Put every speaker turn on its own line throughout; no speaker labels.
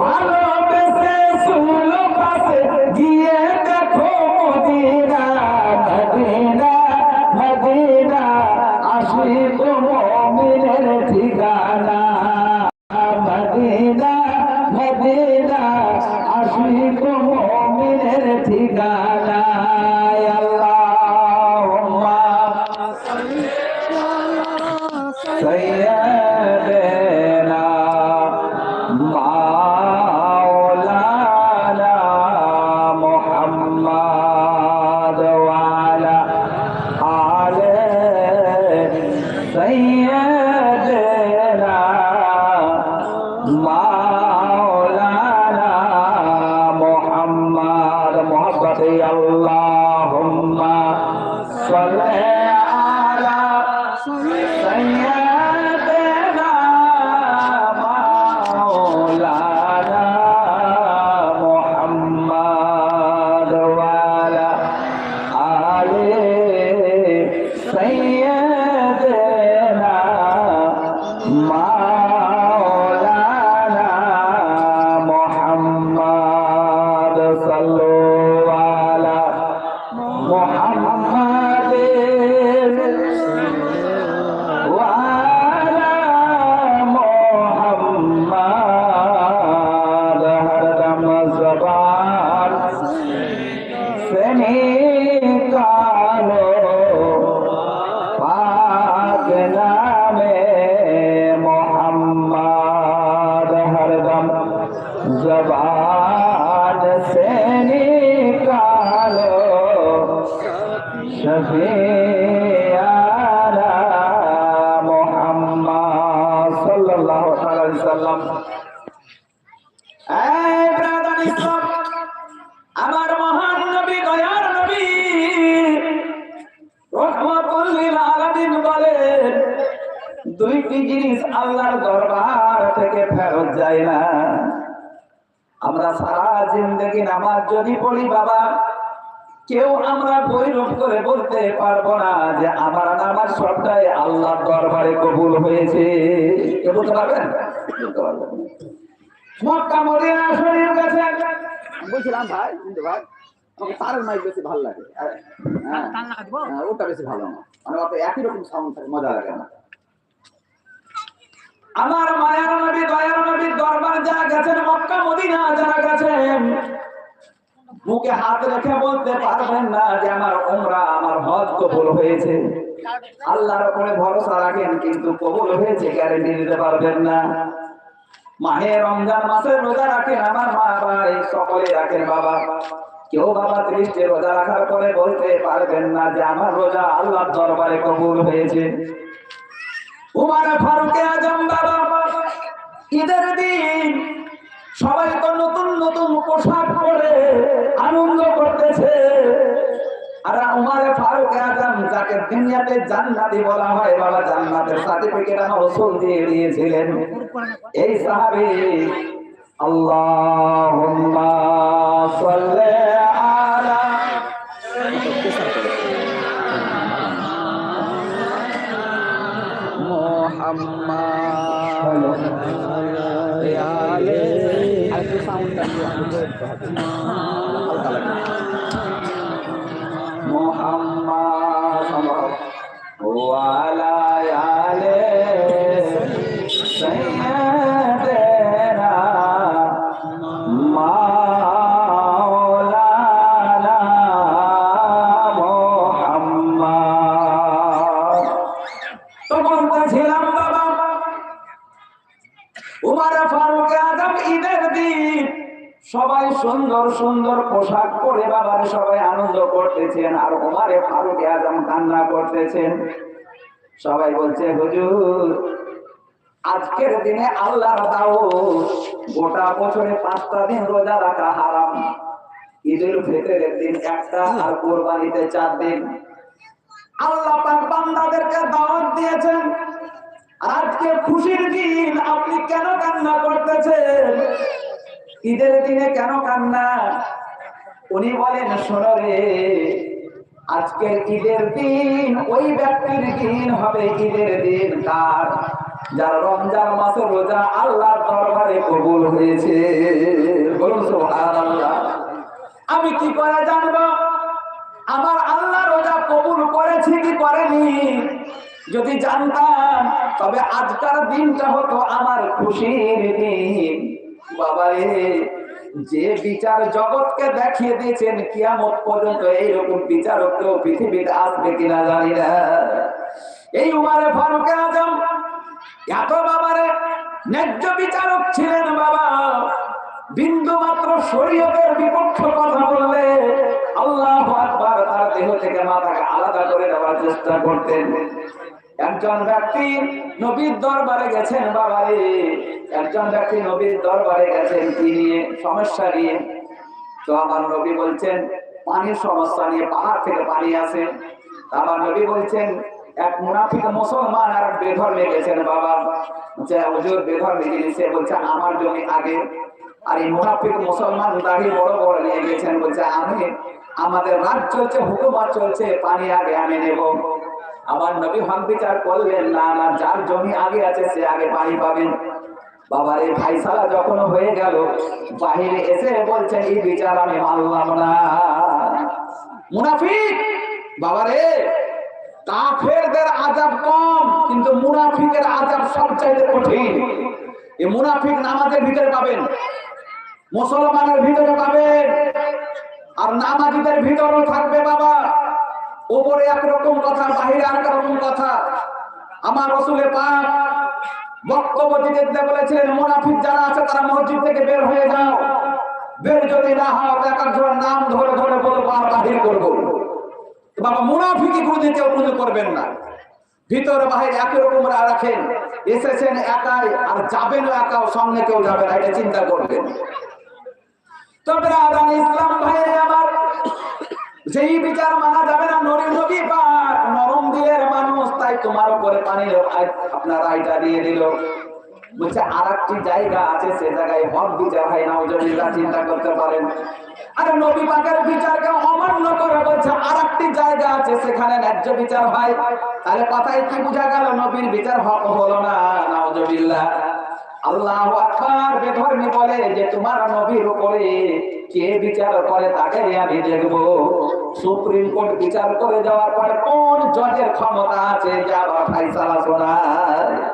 ভালোবেসে শুল পাশে গিয়ে দেখো মদিনা মদিনা। সাল্লাম আমার মহান নবী গয়ার নবী আমরা সারা জিন্দগি করে বলতে পারব না যে আমার নামাজ সবটাই আল্লাহর দরবারে কবুল হয়েছে। কে বলতে পারবেন? বলতে পারবেন মক্কা মদিনা শরীফ কাছে
বলছিলাম ভাই কিন্তু ভাই আমাকে তারের মাইক বেশি ভালো লাগে। হ্যাঁ, হ্যাঁ, ওটা বেশি ভালো আমার। মানে অত একই রকম সাউন্ড থাকে মজা লাগে না
আমার মায়ার নবী দয়ার নবী দরবার যারা গেছেন মক্কা মদিনা যারা গেছেন মুখে হাত রেখে বলতে পারবেন না যে আমার ওমরা আমার হজ কবুল হয়েছে। আল্লাহর উপরে ভরসা রাখেন কিন্তু কবুল হয়েছে গ্যারেন্টি দিতে পারবেন না। মাহে রমজান মাসে রোজা রাখেন আমার মা ভাই, সকলে রাখেন বাবা। কেউ বাবা ত্রিশটি রোজা রাখার পরে বলতে পারবেন না যে আমার রোজা আল্লাহর দরবারে কবুল হয়েছে। উমার ফারুকে আজম বাবা, ঈদের দিন সবাই তো নতুন নতুন পোশাক পরে আনন্দ করতেছে। আর উমার ফারুক আজম যাকে দুনিয়াতে জান্নাতি বলা হয় বাবা জান্নাতের সার্টিফিকেট আমার রসুল দিয়ে দিয়েছিলেন। এই সাহাবী আল্লাহুম্মা সাল্লি আলা
মোহাম্মদ। আলে আর সাউন্ডটা
وعلى آله সবাই সুন্দর সুন্দর পোশাক পরে বাবার সবাই আনন্দ করতেছেন, আর ওমারে ফারুক আজম কান্না করতেছেন। সবাই বলছে, হুজুর, আজকের দিনে আল্লাহর দাও গোটা বছরে পাঁচটা দিন রোজা রাখা হারাম। ঈদের ফিতরের দিন একটা আর কোরবানিতে চার দিন। আল্লাহ পাক বান্দাদেরকে দাওয়াত দিয়েছেন। আজকে খুশির দিন, আপনি কেন কান্না করতেছেন? ঈদের দিনে কেন কান্না? উনি বলেন, শোনো রে, আজকের ঈদের দিন, ওই ব্যক্তির দিন হবে ঈদের দিন কার যার রমজান মাসে রোজা আল্লাহর দরবারে কবুল হয়েছে। বলুন, সুবহানাল্লাহ। আমি কি করে জানব? আমার আল্লাহ রোজা কবুল করেছে কি করেনি? যদি জানতাম, তবে আজকার দিনটা হতো আমার খুশির দিন। বাবারে, যে বিচার জগৎকে দেখিয়ে দিয়েছেন, কিয়ামত পর্যন্ত এইরকম বিচারক কেউ পৃথিবীতে আসবে কিনা জানি না। এই উমারে ফারুক আজম, এত বাবারে, ন্যায্য বিচারক ছিলেন বাবা। বিন্দু মাত্র শরীয়তের বিপক্ষ কথা বললে আল্লাহ আকবার তার দেহ থেকে মাথাকে আলাদা করে দেওয়ার চেষ্টা করতেন। একজন ব্যক্তি নবীর দরবারে গেছেন বাবারে, একজন ব্যক্তি নবীর দরবারে গেছেন কি নিয়ে সমস্যা নিয়ে। তো আমার নবী বলছেন, পানির সমস্যা নিয়ে পাহাড় থেকে পানি আসে। আমার নবী বলছেন, এক মুনাফিক মুসলমান আর বেধর্মে গেছেন বাবা। যে হুজুর বেধর্মে জিনিসে বলছে, আমার জমি আগে। আর এই মুনাফিক মুসলমান দাঁড়িয়ে বড় বড় নিয়ে গেছেন, বলছে, আমি, আমাদের রাত চলছে হুকুমত চলছে, পানি আগে আমি নেব। আমার নবী হক বিচার করলেন না না, যার জমি আগে আছে, সে আগে পানি পাবেন বাবার এই ফাইসালা যখন হয়ে গেল, বাহিরে এসে বলছেন এই বিচার আমি মানলাম না। মুনাফিক, বাবারে, কাফেরদের আজাব কম, কিন্তু মুনাফিকের আজাব সবচাইতে কঠিন। এই মুনাফিক নামাজের ভিতরে পাবেন, মুসলমানের ভিতরে পাবেন, আর নামাজিদের ভিতরেও থাকবে বাবা। ওপরে একরকম কথা, বাহিরে আর রকম কথা। আমার রসুলে পাক বক্তব্য দিতে দিতে বলেছিলেন, মুনাফিক যারা আছে তারা মসজিদ থেকে বের হয়ে যাও। বের যদি না হও, এক একজনের নাম ধরে ধরে বলব, আর বাহির করব। বাবা মুনাফিকি কোনোদিন কেউ কোনো করবেন না। ভিতর বাহির একই রকম রাখেন, এসেছেন একাই, আর যাবেন একাও, সঙ্গে কেউ যাবে না, এটা চিন্তা করবেন। তবে ইসলাম ভাই আমার যেই বিচার মানা যাবে না নরি নবী পাক, নরম দিলের মানুষ, তাই তোমার উপরে পানি আপনার আইটা দিয়ে দিল। বলছে আর একটি জায়গা আছে, সে জায়গায় হক বিচার হয় না ওজনীরা চিন্তা করতে পারেন। আরে নবী পাকের বিচারকে অমান্য করে বলছে আর একটি জায়গা আছে, সেখানে ন্যায্য বিচার হয়। তাহলে কথায় কি বোঝা গেল? নবীর বিচার হক হলো না, নাউজুবিল্লাহ। আল্লাহ আকবার বেধর্মী বলে যে তোমার নবীর উপরে কে বিচার করে তাকে আমি দেখব। সুপ্রিম কোর্ট বিচার করে যাওয়ার পরে কোন জজের ক্ষমতা আছে যে আবার ফাইসালা শোনায়?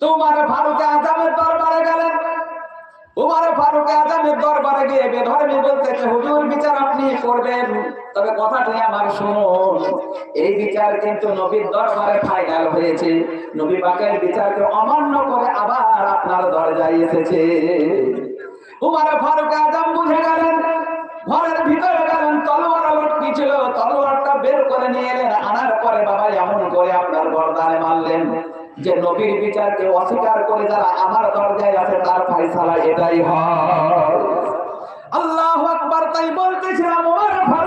তোমার ফারুক আজমের দরবারে গেলেন। উমার ফারুক আজমের দরবারে গিয়ে বেধর্মী বলতেছে, হুজুর, বিচার আপনি করবেন। তবে কথাটি আমার শুনুন। এই বিচার কিন্তু নবীর দরবারে ফাইনাল হয়েছে। নবী পাকের বিচারকে অমান্য করে আবার আপনার দরজায় এসেছে। উমার ফারুক আজম বুঝে গেলেন, ঘরের ভিতরে গেলেন, তলোয়ার লটকি ছিল? তলোয়ারটা বের করে নিয়ে এলেন, আনার পরে বাবা এমন করে আপনার গর্দানে মারলেন যে নবীর বিচারকে অস্বীকার করে যারা আমার দরজায় আছে তার ফাইসালা এটাই হয়। আল্লাহ আকবার তাই বলতেছিলাম ওমর ফারুক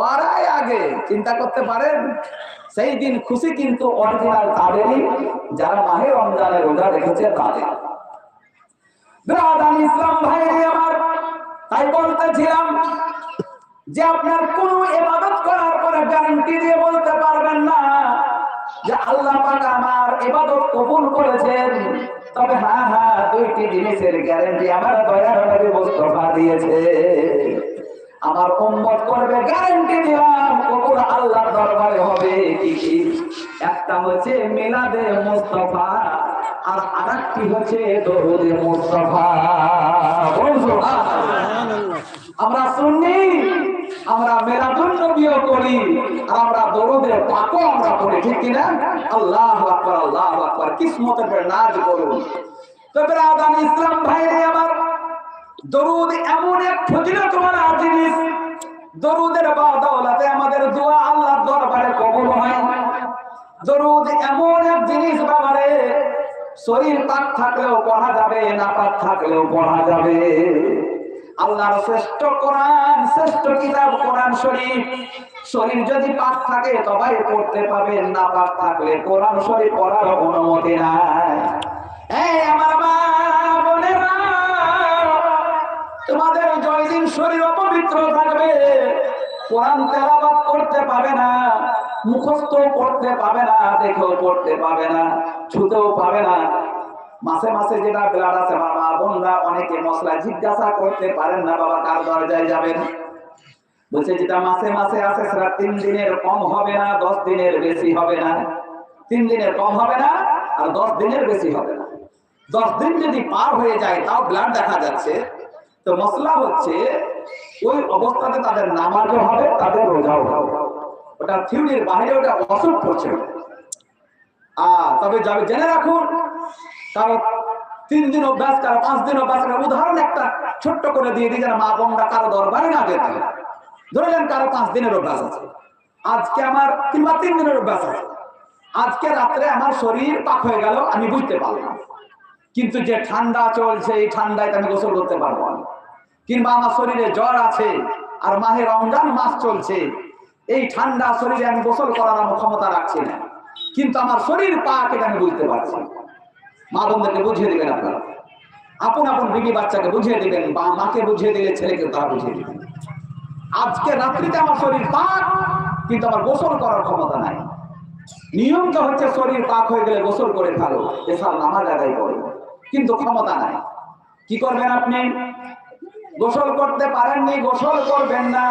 ওরাই আগে, চিন্তা করতে পারেন? সেই দিন খুশি কিন্তু অরিজিনাল তাদেরই, যারা মাহে রমজানের রোজা রেখেছে তাদের। ইসলাম ভাই, আমার তাই বলতেছিলাম যে আপনার কোন করার পরে গ্যারান্টি দিয়ে বলতে পারবেন না যে আল্লাহ আমার কবুল করেছেন। তবে হ্যাঁ হ্যাঁ দুইটি জিনিসের গ্যারান্টি আমার দয়ার নবী দিয়েছে আমার উম্মত করবে গ্যারান্টি দিলাম, কবুল আল্লাহর দরবারে হবে, কি কি? একটা হচ্ছে মিলাদে মুস্তাফা, আর আরেকটি হচ্ছে দরুদে মুস্তাফা। আমরা শুনি আমরা মেরাদুন নবীও করি, আর আমরা দরুদে পাকও আমরা পড়ি ঠিক কিনা? আল্লাহু আকবার আল্লাহু আকবার, কিসমতের নাজ করুন। তো বেরাদান ইসলাম ভাইরে আমার দরুদ এমন এক ফজিলতওয়ালা জিনিস দরুদের বাদৌলাতে আমাদের দোয়া আল্লাহর দরবারে কবুল হয়। দরুদ এমন এক জিনিস বাবারে শরীর পাক থাকলেও পড়া যাবে না পাক থাকলেও পড়া যাবে। আল্লাহর শ্রেষ্ঠ কোরআন, শ্রেষ্ঠ কিতাব, কোরআন শরীফ। শরীর যদি পাক থাকে, তবাই পড়তে পাবে না পাক থাকলে কোরআন শরীফ পড়ার অনুমতি নাই। কোরআন তেলাবাদ করতে পাবে না মুখস্থ পড়তে পাবে না, দেখেও পড়তে পাবে না, ছুতেও পাবে না। মাসে মাসে যেটা ব্লাড আছে মা বোনরা অনেকে মশলা জিজ্ঞাসা করতে পারেন না, বাবা কার দরজায় যাবেন? বলছে, যেটা মাসে মাসে আছে, সেটা তিন দিনের কম হবে না, দশ দিনের বেশি হবে না। তিন দিনের কম হবে না, আর দশ দিনের বেশি হবে না। দশ দিন যদি পার হয়ে যায়, তাও ব্লাড দেখা যাচ্ছে। তো মশলা হচ্ছে ওই অবস্থাতে তাদের নামাজও হবে, তাদের রোজাও হবে। ওটা থিওরির বাইরে ওটা অসুখ করছে। আহ, তবে যাবে, জেনে রাখুন কারও তিন দিন অভ্যাস কারও পাঁচ দিন অভ্যাস কারও উদাহরণ একটা ছোট্ট করে দিয়ে দিই যেন মা বোনরা কারও দরবারে না যেতে ধরে নেন কারও পাঁচ দিনের অভ্যাস আছে। আজকে আমার কিংবা তিন দিনের অভ্যাস আছে। আজকে রাত্রে আমার শরীর পাক হয়ে গেল, আমি বুঝতে পারলাম। কিন্তু যে ঠান্ডা চলছে, এই ঠান্ডায় আমি গোসল করতে পারব না। কিংবা আমার শরীরে জ্বর আছে আর মাহে রমজান মাস চলছে, এই ঠান্ডা শরীরে আমি গোসল করার আমার ক্ষমতা রাখছি না। কিন্তু আমার শরীর পাক আমি বুঝতে পারছি মা বোনদেরকে বুঝিয়ে দেবেন আপনারা। আপন আপন বিবি বাচ্চাকে বুঝিয়ে দেবেন, বা মাকে বুঝিয়ে দিলে ছেলেকে তারা বুঝিয়ে দেবেন আজকে রাত্রিতে আমার শরীর পাক, কিন্তু আমার গোসল করার ক্ষমতা নাই। নিয়মটা হচ্ছে শরীর পাক হয়ে গেলে গোসল করে ফেলো এসব নামাজ আদায় করো, কিন্তু ক্ষমতা নাই। কি করবেন আপনি? গোসল করতে পারেননি, গোসল করবেন না।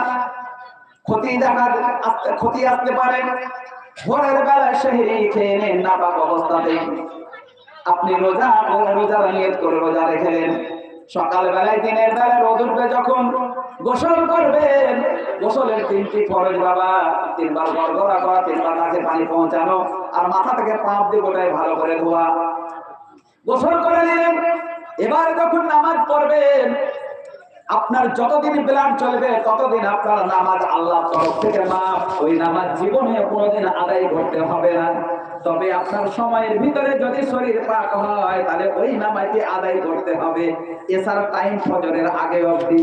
ক্ষতি দেখা আসতে ক্ষতি আসতে পারে। ভোরের বেলায় সেহরি খেয়ে নেন না পাক অবস্থাতে। আপনি রোজা রোজা নিয়ত করে রোজা রেখেলেন সকাল বেলায় দিনের বেলায় রোদ উঠবে যখন। গোসল করবেন। গোসলের তিনটি ফরজ বাবা, তিনবার গড়গড়া করা, তিনবার কাছে পানি পৌঁছানো, আর মাথা থেকে পাঁপ দিয়ে গোটায় ভালো করে ধোয়া। গোসল করে নিলেন। এবার যখন নামাজ পড়বেন আপনার যতদিন প্ল্যান চলবে, ততদিন আপনার নামাজ আল্লাহ তরফ থেকে মা, ওই নামাজ জীবনে কোনোদিন আদায় করতে হবে না। তবে আপনার সময়ের ভিতরে যদি শরীর পাক হয়, তাহলে ওই নামাজটি আদায় করতে হবে। এছাড়া টাইম ফজরের আগে অবধি।